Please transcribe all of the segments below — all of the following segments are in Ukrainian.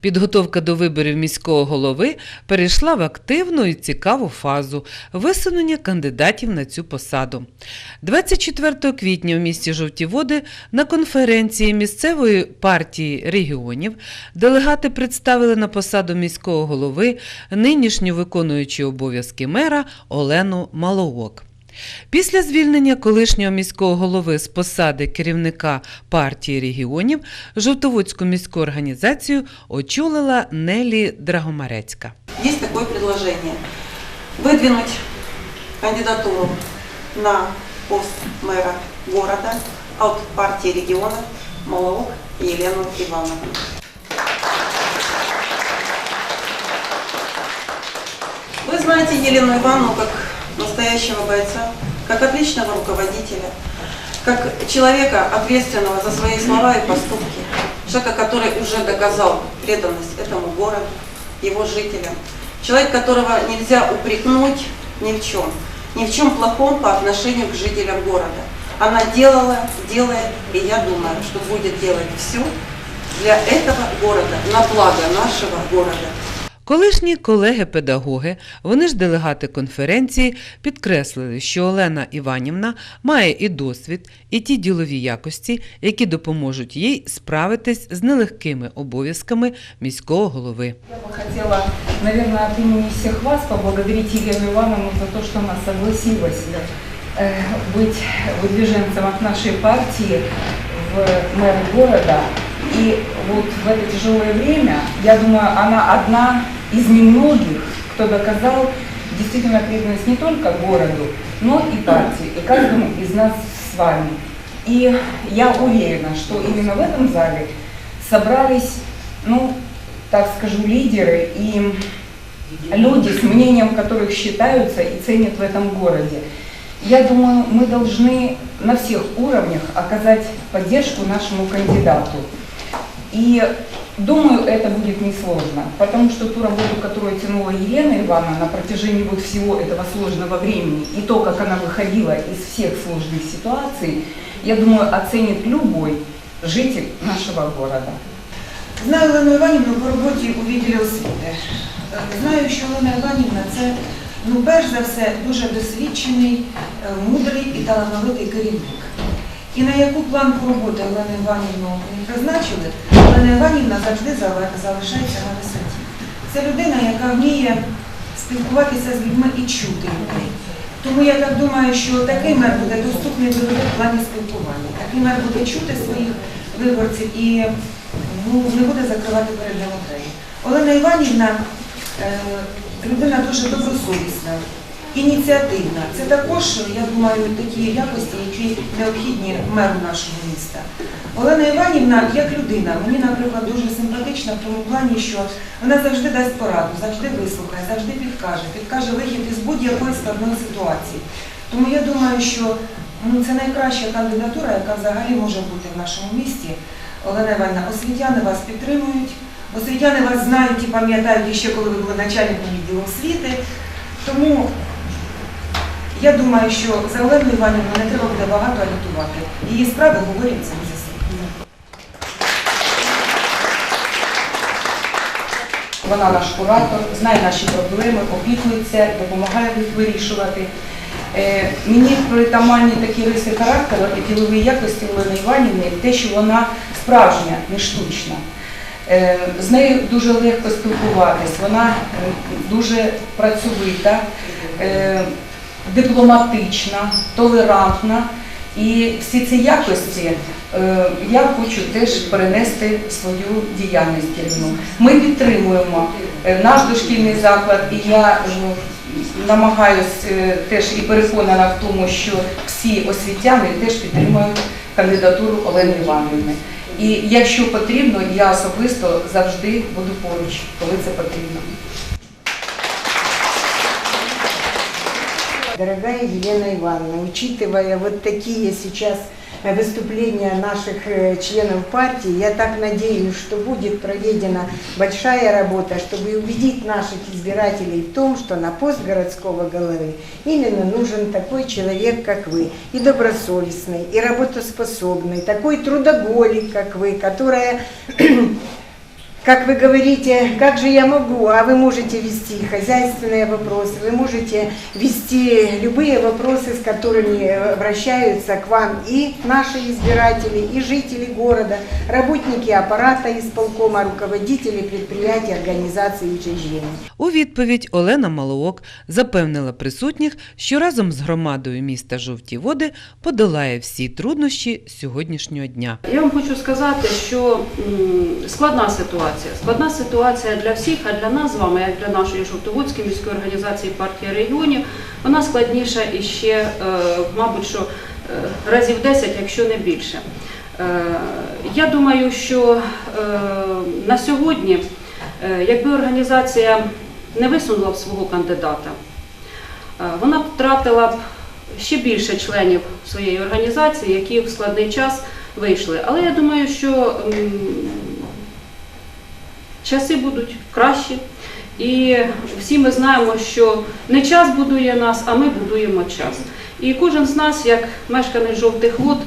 Підготовка до виборів міського голови перейшла в активну і цікаву фазу висунення кандидатів на цю посаду. 24 квітня в місті Жовті Води на конференції місцевої партії регіонів делегати представили на посаду міського голови нинішню виконуючу обов'язки мера Олену Малоок. Після звільнення колишнього міського голови з посади керівника партії регіонів Жовтоводську міську організацію очолила Нелі Драгомарецька. Есть такое предложение. Выдвинуть кандидатуру на пост мэра города от партии региона Малоук Елену Ивановну. Вы знаете Елену Ивановну как настоящего бойца, как отличного руководителя, как человека, ответственного за свои слова и поступки, человека, который уже доказал преданность этому городу, его жителям, человек, которого нельзя упрекнуть ни в чем, ни в чем плохом по отношению к жителям города. Она делала, делает, и я думаю, что будет делать все для этого города, на благо нашего города. Колишні колеги-педагоги, вони ж делегати конференції, підкреслили, що Олена Іванівна має і досвід, і ті ділові якості, які допоможуть їй справитись з нелегкими обов'язками міського голови. Я бы хотела, наверное, от имени всех вас поблагодарить Елену Ивановну за то, что она согласилась э, быть выдвиженцем от нашей партии в мэр города. И вот в это тяжелое время, я думаю, она одна из немногих, кто доказал действительно преданность не только городу, но и партии, и каждому из нас с вами. И я уверена, что именно в этом зале собрались, ну, так скажу, лидеры и люди, с мнением которых считаются и ценят в этом городе. Я думаю, мы должны на всех уровнях оказать поддержку нашему кандидату. И думаю, это будет несложно, потому что ту работу, которую тянула Елена Ивановна на протяжении вот всего этого сложного времени, и то, как она выходила из всех сложных ситуаций, я думаю, оценит любой житель нашего города. Знаю Олену Іванівну по роботі у відділі освіти. Е, Знаю, що Олена Іванівна це, ну, перш за все, дуже досвідчений, е, мудрий і талановитий керівник. І на яку планку роботи Олену Іванівну не призначили, Олена Іванівна завжди залишається на висоті. Це людина, яка вміє спілкуватися з людьми і чути людей. Тому я так думаю, що такий мер буде доступний до людей в плані спілкування. Такий мер буде чути своїх виборців і ну, не буде закривати перед двері. Олена Іванівна е, людина дуже добросовісна, ініціативна. Це також, я думаю, такі якості, які необхідні меру нашого міста. Олена Іванівна як людина, мені, наприклад, дуже симпатична в тому плані, що вона завжди дасть пораду, завжди вислухає, завжди підкаже, підкаже вихід із будь-якої складної ситуації. Тому я думаю, що ну, це найкраща кандидатура, яка взагалі може бути в нашому місті. Олена Іванівна, освітяни вас підтримують, освітяни вас знають і пам'ятають ще коли ви були начальником відділу освіти. Тому я думаю, що за Олену Іванівну не треба буде багато агітувати. Її справи говорять самі за себе. Вона наш куратор, знає наші проблеми, опікується, допомагає їх вирішувати. Е, Мені притаманні такі риси характеру і ділові якості Олени Іванівни, те, що вона справжня, не штучна. Е, З нею дуже легко спілкуватись, вона дуже працьовита, е, дипломатична, толерантна. І всі ці якості е, я хочу теж перенести в свою діяльність керівну. Ми підтримуємо е, наш дошкільний заклад, і я е, намагаюсь теж і переконана в тому, що всі освітяни теж підтримують кандидатуру Олени Іванівни. І якщо потрібно, я особисто завжди буду поруч, коли це потрібно. Дорогая Елена Ивановна, учитывая вот такие сейчас выступления наших э, членов партии, я так надеюсь, что будет проведена большая работа, чтобы убедить наших избирателей в том, что на пост городского головы именно нужен такой человек, как вы, и добросовестный, и работоспособный, такой трудоголик, как вы, которая как вы говорите, как же я могу, а вы можете вести хозяйственные вопросы, вы можете вести любые вопросы, с которыми обращаются к вам и наши избиратели, и жители города, работники аппарата исполкома, руководители предприятий, организаций и учреждений. У відповідь Олена Малоок запевнила присутніх, що разом з громадою міста Жовті Води подолає всі труднощі сьогоднішнього дня. Я вам хочу сказати, що м, складна ситуація. Складна ситуація для всіх, а для нас з вами, як для нашої Жовтоводської міської організації партії регіонів, вона складніша і ще, е, мабуть, що е, разів 10, якщо не більше. Е, Я думаю, що на сьогодні, якби організація не висунула б свого кандидата, вона б втратила б ще більше членів своєї організації, які в складний час вийшли. Але я думаю, що часи будуть кращі. І всі ми знаємо, що не час будує нас, а ми будуємо час. І кожен з нас, як мешканець жовтих вод,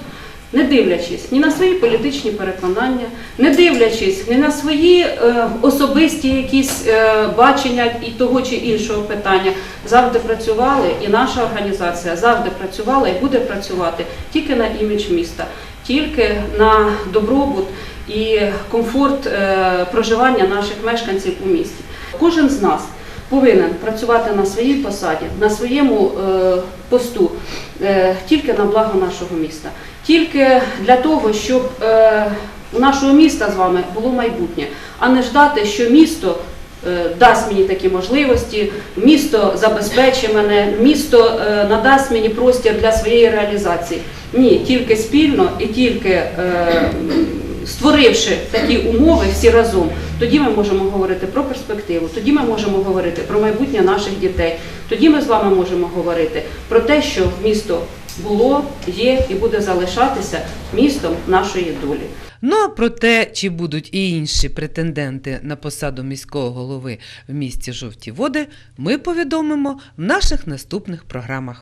не дивлячись ні на свої політичні переконання, не дивлячись ні на свої е, особисті якісь е, бачення і того чи іншого питання, завжди працювали, і наша організація завжди працювала і буде працювати тільки на імідж міста, тільки на добробут і комфорт е, проживання наших мешканців у місті. Кожен з нас повинен працювати на своїй посаді, на своєму е, посту е, тільки на благо нашого міста, тільки для того, щоб у нашого міста з вами було майбутнє, а не ждати, що місто. Дасть мені такі можливості, місто забезпечить мене, місто надасть мені простір для своєї реалізації. Ні, тільки спільно і тільки створивши такі умови всі разом, тоді ми можемо говорити про перспективу, тоді ми можемо говорити про майбутнє наших дітей, тоді ми з вами можемо говорити про те, що місто було, є і буде залишатися містом нашої долі. Ну а про те, чи будуть і інші претенденти на посаду міського голови в місті Жовті Води, ми повідомимо в наших наступних програмах.